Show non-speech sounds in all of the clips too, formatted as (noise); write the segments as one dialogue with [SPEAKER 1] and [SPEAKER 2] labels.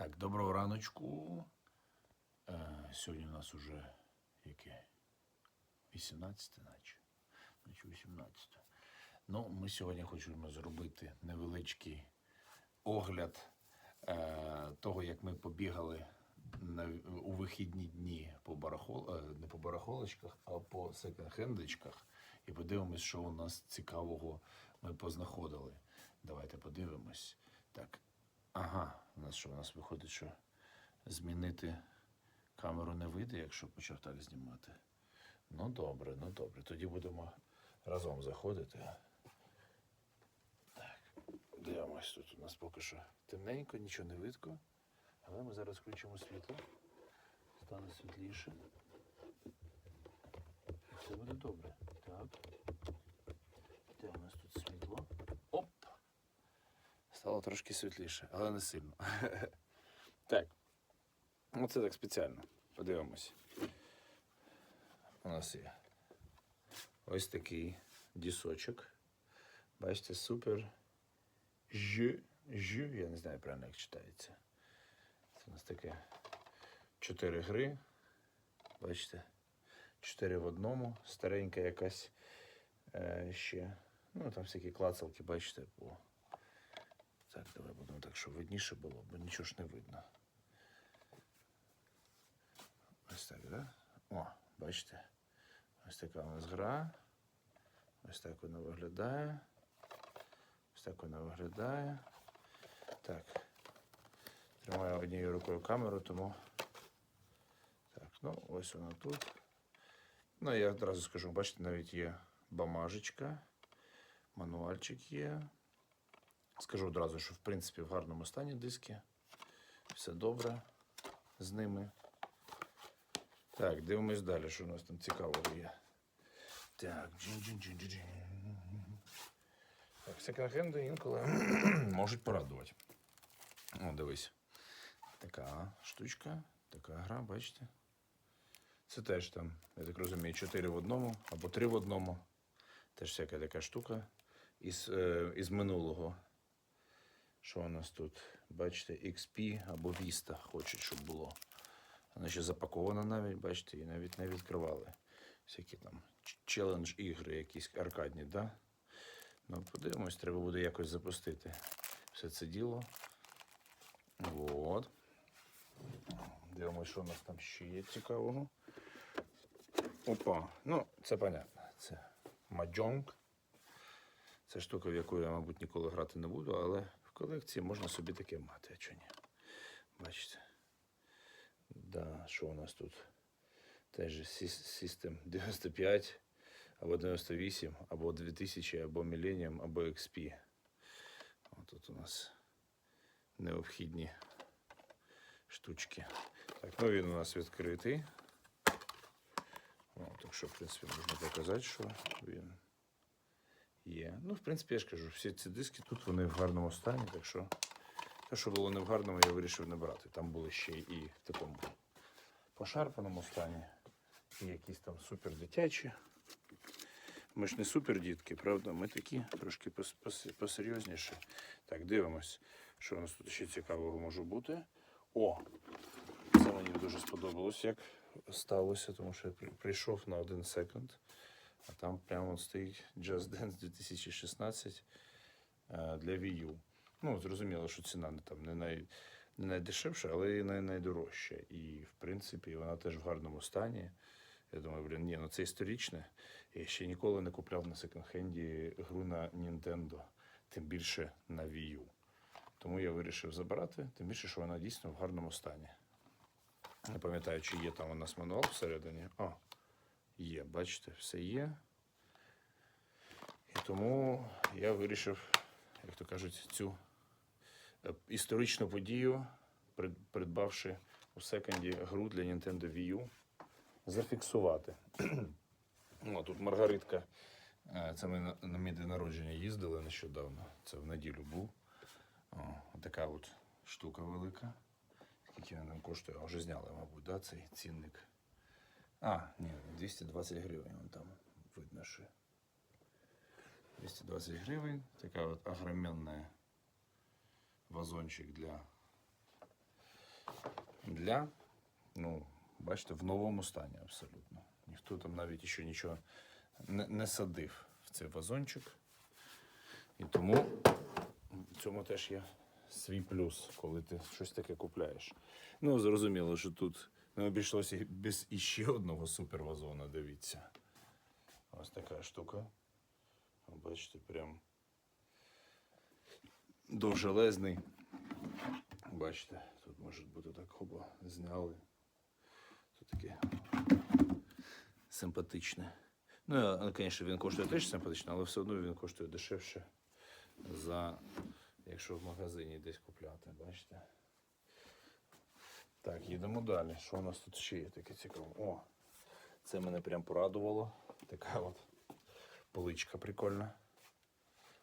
[SPEAKER 1] Так, доброго раночку. Е, сьогодні у нас уже яке? 18, наче. Наче 18. Ну, ми сьогодні хочемо зробити невеличкий огляд е, того, як ми побігали на, у вихідні дні по барахол, е, не по барахолочках, а по секонд-хендочках. І подивимось, що у нас цікавого ми познаходили. Давайте подивимось. Так, Ага, у нас що? У нас виходить, що змінити камеру не вийде, якщо почав так знімати. Ну добре, ну добре. Тоді будемо разом заходити. Так, дивимось, тут у нас поки що темненько, нічого не видко. Але ми зараз включимо світло. Стане світліше. І все буде добре. Так. Де у нас тут світло? Оп! Стало трошки світліше, але не сильно. (laughs) так. Оце так спеціально. Подивимось. У нас є ось такий дісочок. Бачите, супер. Ж, ж, я не знаю правильно, як читається. Це у нас таке чотири гри. Бачите? Чотири в одному. Старенька якась е, ще. Ну, там всякі клацалки, бачите, по. Так, давай будемо так, щоб видніше було, бо нічого ж не видно. Ось так, да? О, бачите? Ось така у нас гра. Ось так вона виглядає. Ось так вона виглядає. Так. Тримаю однією рукою камеру, тому. Так, ну ось вона тут. Ну, я одразу скажу, бачите, навіть є бамажечка, мануальчик є. Скажу одразу, що в принципі в гарному стані диски. Все добре з ними. Так, дивимось далі, що у нас там цікавого є. Так, джин-джин-джин-джин. Так, секонд-хенди інколи (clears throat) можуть порадувати. О, дивись. Така штучка, така гра, бачите? Це теж там, я так розумію, 4 в одному або 3 в одному. Теж всяка така штука із, е, із минулого. Що у нас тут? Бачите, XP або Vista хочуть, щоб було. Вона ще запакована навіть, бачите, і навіть не відкривали. Всякі там челендж ігри, якісь аркадні, да? Ну, подивимось, треба буде якось запустити все це діло. От. Дивимось, що у нас там ще є цікавого. Опа. Ну, це понятно. Це маджонг. Це штука, в яку я, мабуть, ніколи грати не буду, але колекції можна собі таке мати, а чого ні. Бачите? Да, що у нас тут? Теж System 95, або 98, або 2000, або Millennium, або XP. Тут у нас необхідні штучки. Так, ну він у нас відкритий. О, так що, в принципі, можна показати, що він є. Ну, в принципі, я ж кажу, всі ці диски тут вони в гарному стані, так що те, що було не в гарному, я вирішив не брати. Там були ще і в такому пошарпаному стані, і якісь там супер дитячі. Ми ж не супер дітки, правда? Ми такі трошки пос- пос- посерйозніші. Так, дивимось, що у нас тут ще цікавого може бути. О! Це мені дуже сподобалось, як сталося, тому що я прийшов на один секунд, а там прямо стоїть Just Dance 2016 е, для Wii U. Ну, зрозуміло, що ціна не там не, най, не найдешевша, але і не найдорожча. І, в принципі, вона теж в гарному стані. Я думаю, блін, ні, ну це історичне. Я ще ніколи не купляв на секонд-хенді гру на Nintendo, тим більше на Wii U. Тому я вирішив забирати, тим більше, що вона дійсно в гарному стані. Не пам'ятаю, чи є там у нас мануал всередині. О, є, бачите, все є. І тому я вирішив, як то кажуть, цю е, історичну подію, придбавши у секонді гру для Nintendo Wii U, зафіксувати. О, тут Маргаритка. Е, Це ми на, мій день народження їздили нещодавно. Це в неділю був. О, така от штука велика. Скільки вона нам коштує? Вже зняли, мабуть, да, цей цінник. А, ні, 220 гривень. Вон там видно, що. 220 гривень. Така от огроменная вазончик для для, ну, бачите, в новому стані абсолютно. Ніхто там навіть ще нічого не, не садив в цей вазончик. І тому в цьому теж є свій плюс, коли ти щось таке купляєш. Ну, зрозуміло, що тут не обійшлося без іще одного супервазона, дивіться. Ось така штука. Бачите, прям довжелезний. Бачите, тут може бути так хоба, зняли. Тут таке симпатичне. Ну, звісно, він коштує теж симпатично, але все одно він коштує дешевше за якщо в магазині десь купляти, бачите? Так, їдемо далі. Що у нас тут ще є таке цікаве? О, це мене прям порадувало. Така от поличка прикольна.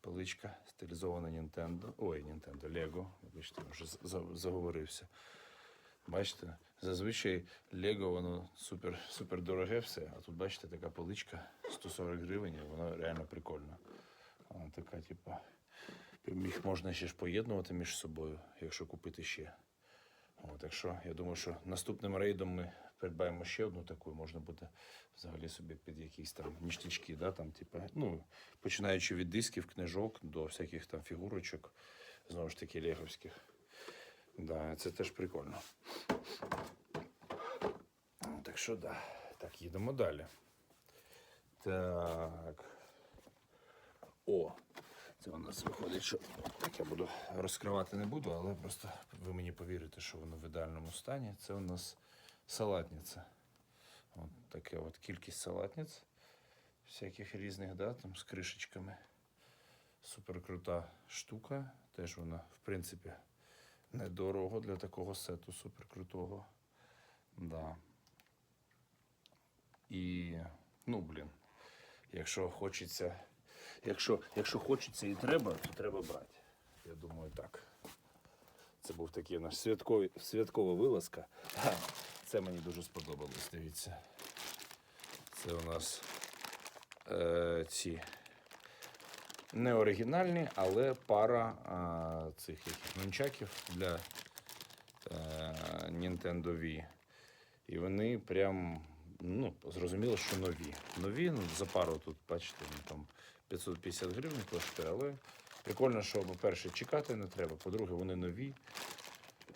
[SPEAKER 1] Поличка стилізована Nintendo. Ой, Nintendo, Lego. Вибачте, вже заговорився. Бачите, зазвичай Lego воно супер, супер дороге все, а тут бачите така поличка 140 гривень, і вона реально прикольна. Вона така, прям їх можна ще ж поєднувати між собою, якщо купити ще. От, так що я думаю, що наступним рейдом ми придбаємо ще одну таку, можна буде взагалі собі під якісь там ніштячки, да, там, типу, ну, починаючи від дисків, книжок до всяких там фігурочок, знову ж таки, леговських. Да, це теж прикольно. Так що да. Так, їдемо далі. Так. О, це у нас виходить, що так я буду розкривати не буду, але просто ви мені повірите, що воно в ідеальному стані. Це у нас салатниця. От така от кількість салатниць, всяких різних, да, там з кришечками. Супер крута штука. Теж вона, в принципі, недорого для такого сету супер крутого. Да. І, ну, блін, якщо хочеться, якщо, якщо хочеться і треба, то треба брати. Я думаю, так. Це був такий наш святковий, святкова вилазка. Це мені дуже сподобалось, дивіться. Це у нас е, ці не оригінальні, але пара а, цих нунчаків для е, Nintendo Wii. І вони прям, ну, зрозуміло, що нові. Нові, ну, за пару тут, бачите, там 550 гривень коштує, але прикольно, що, по-перше, чекати не треба, по-друге, вони нові.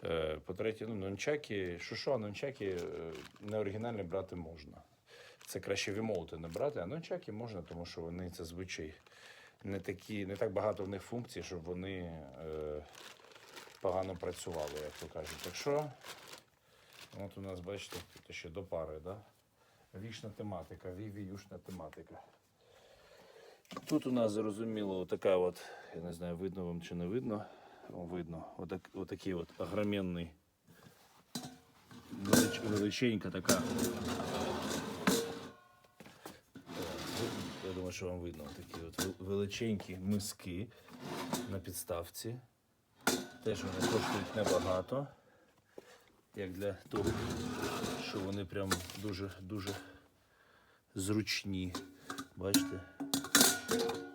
[SPEAKER 1] Е, По-третє, ну, нончаки, що що, нончаки е, не оригінальні брати можна. Це краще вімоути не брати, а нончаки можна, тому що вони це звичай не такі, не так багато в них функцій, щоб вони е, погано працювали, як то кажуть. Так що, от у нас, бачите, тут ще до пари, да? Вічна тематика, вівіюшна тематика. Тут у нас зрозуміло така от, я не знаю, видно вам чи не видно. Видно. Отак, отакий от огроменний, велич, величенька така. Я думаю, що вам видно такі от величенькі миски на підставці. Теж вони коштують небагато. Як для того, що вони прям дуже дуже зручні. Бачите?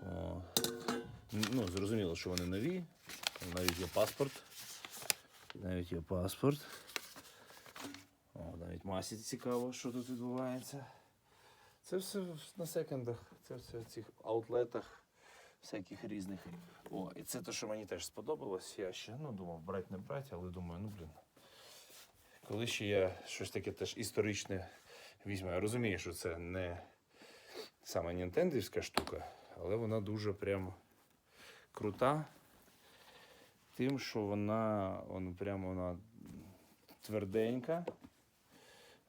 [SPEAKER 1] О. Ну, зрозуміло, що вони нові. Навіть є паспорт. Навіть є паспорт. О, навіть масі цікаво, що тут відбувається. Це все на секондах, це все в цих аутлетах всяких різних. О, і це те, що мені теж сподобалось. Я ще ну, думав, брати не брати, але думаю, ну блін. Коли ще я щось таке теж історичне візьму, я розумію, що це не саме нінтендівська штука, але вона дуже прям крута. Тим, що вона, вона прямо вона тверденька.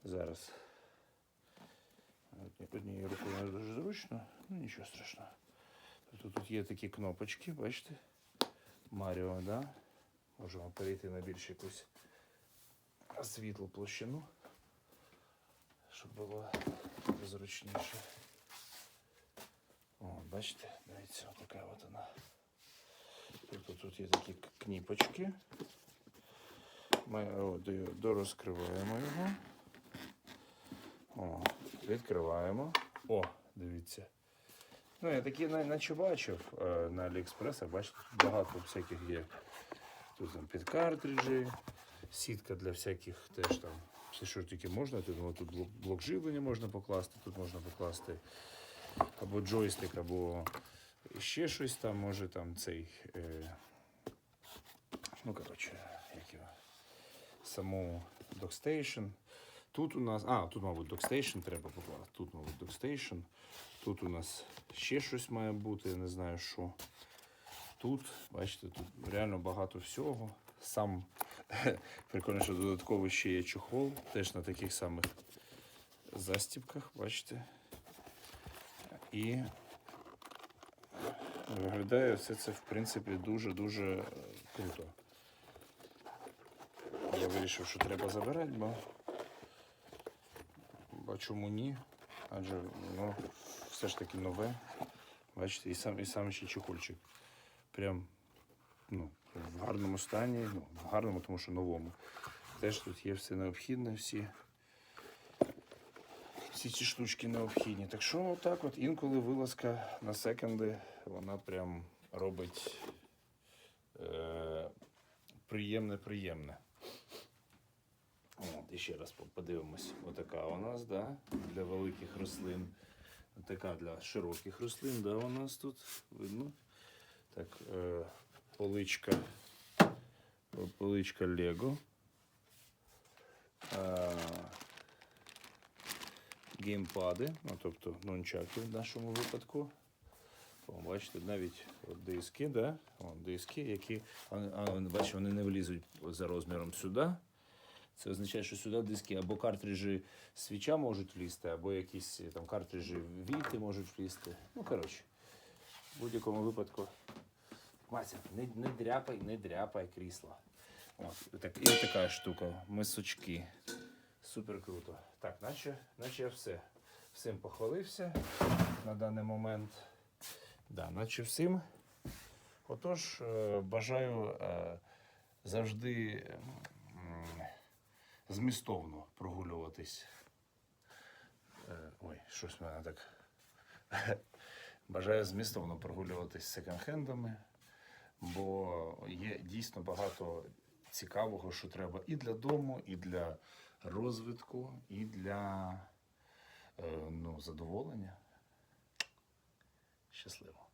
[SPEAKER 1] Зараз. Однією рукою дуже зручно, ну нічого страшного. Тобто тут є такі кнопочки, бачите? Маріо, да? Можемо перейти на більш якусь світлу площину, щоб було зручніше. О, бачите, дивіться, така от вона. Тобто тут є такі кніпочки. Ми дорозкриваємо його. О, відкриваємо. О, дивіться. Ну, я такі на- наче бачив е, на Аліекспресах, бачите, багато всяких є. Тут там під картриджі, Сітка для всяких теж там. Все, що тільки можна. Тут, ну, блок живлення можна покласти, тут можна покласти або джойстик, або ще щось там, може там цей. Е, ну, коротше, як його. Саму докстейшн. Тут у нас. А, тут, мабуть, докстейшн треба покласти. Тут, мабуть, докстейшн. Тут у нас ще щось має бути, я не знаю що. Тут, бачите, тут реально багато всього. Сам (laughs) прикольно, що додатково ще є чохол, теж на таких самих застібках, бачите. І виглядає все це, в принципі, дуже-дуже е, круто. Я вирішив, що треба забирати, бо, бо чому ні? Адже воно все ж таки нове. Бачите, і сам, і сам ще чехольчик. Прям ну, в гарному стані, ну, в гарному, тому що новому. Теж тут є все необхідне, всі, всі ці штучки необхідні. Так що отак от інколи вилазка на секонди, вона прям робить приємне-приємне. От, і ще раз подивимось. Отака у нас, да, для великих рослин. Така для широких рослин, да, у нас тут видно. Так, е, поличка, поличка Лего. Е, геймпади, ну, тобто нончаки в нашому випадку. О, бачите, навіть от диски, да? О, диски, які, а, бачите, вони не влізуть за розміром сюди. Це означає, що сюди диски або картриджі свіча можуть влізти, або якісь е, там картриджі віти можуть влізти. Ну, коротше, в будь-якому випадку. Мася, не, не дряпай, не дряпай крісла. От, так, і така штука, мисочки. Супер круто. Так, наче, наче я все. Всім похвалився на даний момент. Да, наче всім. Отож, е, бажаю е, завжди змістовно прогулюватись. Е, Ой, щось в мене так. (laughs) Бажаю змістовно прогулюватись секонд-хендами, бо є дійсно багато цікавого, що треба і для дому, і для розвитку, і для е, ну, задоволення. Щасливо.